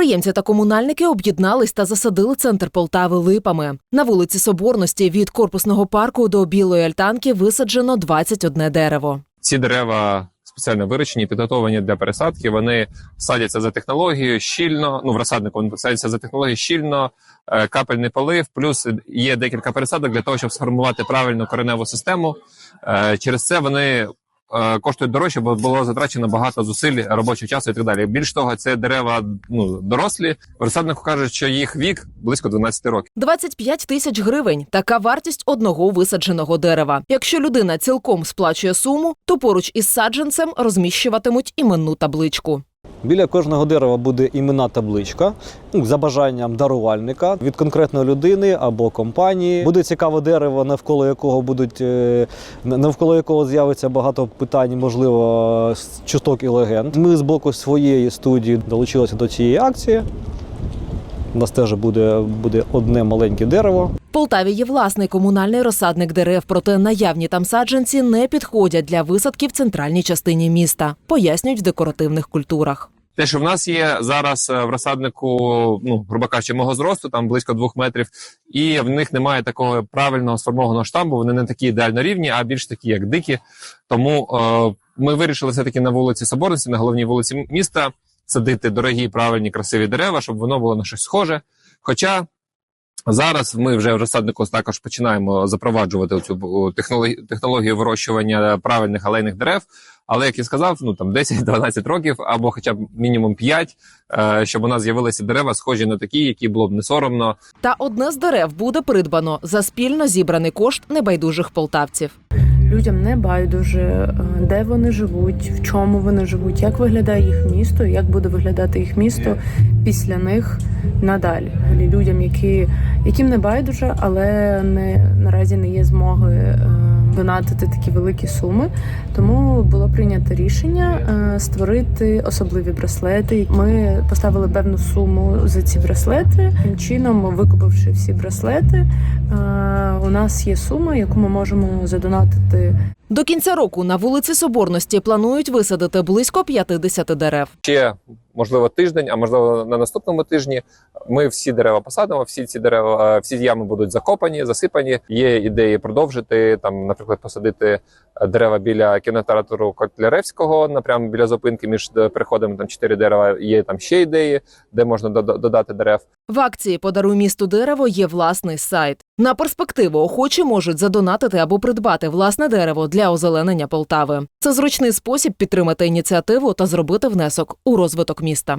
Підприємці та комунальники об'єднались та засадили центр Полтави липами. На вулиці Соборності від корпусного парку до білої альтанки висаджено 21 дерево. Ці дерева спеціально вирощені, підготовлені для пересадки. Вони садяться за технологією щільно. Ну в розсаднику вони садяться за технологією щільно, е, капельний полив. Плюс є декілька пересадок для того, щоб сформувати правильну кореневу систему. Е, Через це вони е, коштують дорожче, бо було затрачено багато зусиль, робочого часу і так далі. Більш того, це дерева ну дорослі. Розсаднику кажуть, що їх вік близько 12 років. 25 тисяч гривень така вартість одного висадженого дерева. Якщо людина цілком сплачує суму, то поруч із саджанцем розміщуватимуть іменну табличку. Біля кожного дерева буде імена табличка ну, за бажанням дарувальника від конкретної людини або компанії. Буде цікаве дерево, навколо якого будуть е, навколо якого з'явиться багато питань, можливо, чуток і легенд. Ми з боку своєї студії долучилися до цієї акції. У нас теж буде, буде одне маленьке дерево. В Полтаві є власний комунальний розсадник дерев, проте наявні там саджанці не підходять для висадки в центральній частині міста, пояснюють в декоративних культурах. Те, що в нас є зараз е, в розсаднику, ну грубо кажучи, мого зросту, там близько двох метрів, і в них немає такого правильного сформованого штамбу. Вони не такі ідеально рівні, а більш такі, як дикі. Тому е, ми вирішили все таки на вулиці Соборності, на головній вулиці міста, садити дорогі, правильні, красиві дерева, щоб воно було на щось схоже. Хоча зараз ми вже в розсаднику також починаємо запроваджувати цю технологію, технологію вирощування правильних алейних дерев. Але як я сказав, ну там 10-12 років, або хоча б мінімум 5, е, щоб у нас з'явилися дерева, схожі на такі, які було б не соромно. Та одне з дерев буде придбано за спільно зібраний кошт небайдужих полтавців. Людям не байдуже, е, де вони живуть, в чому вони живуть, як виглядає їх місто, як буде виглядати їх місто після них надалі. Людям, які, яким не байдуже, але не наразі не є змоги е, донатити такі великі суми. Тому було прийнято рішення е, створити особливі браслети. Ми поставили певну суму за ці браслети. Тим чином, викупивши всі браслети, у нас є сума, яку ми можемо задонатити До кінця року на вулиці Соборності планують висадити близько 50 дерев. Ще можливо тиждень, а можливо на наступному тижні. Ми всі дерева посадимо, всі ці дерева, е, всі ями будуть закопані, засипані. Є ідеї продовжити там, наприклад, посадити е, дерева біля кінотеатру Котляревського, напрямо біля зупинки між е, переходами. Там чотири дерева. Є там ще ідеї, де можна дода- додати дерев. В акції Подаруй місту дерево є власний сайт. На перспективу охочі можуть задонатити або придбати власне дерево для озеленення Полтави. Це зручний спосіб підтримати ініціативу та зробити внесок у розвиток міста.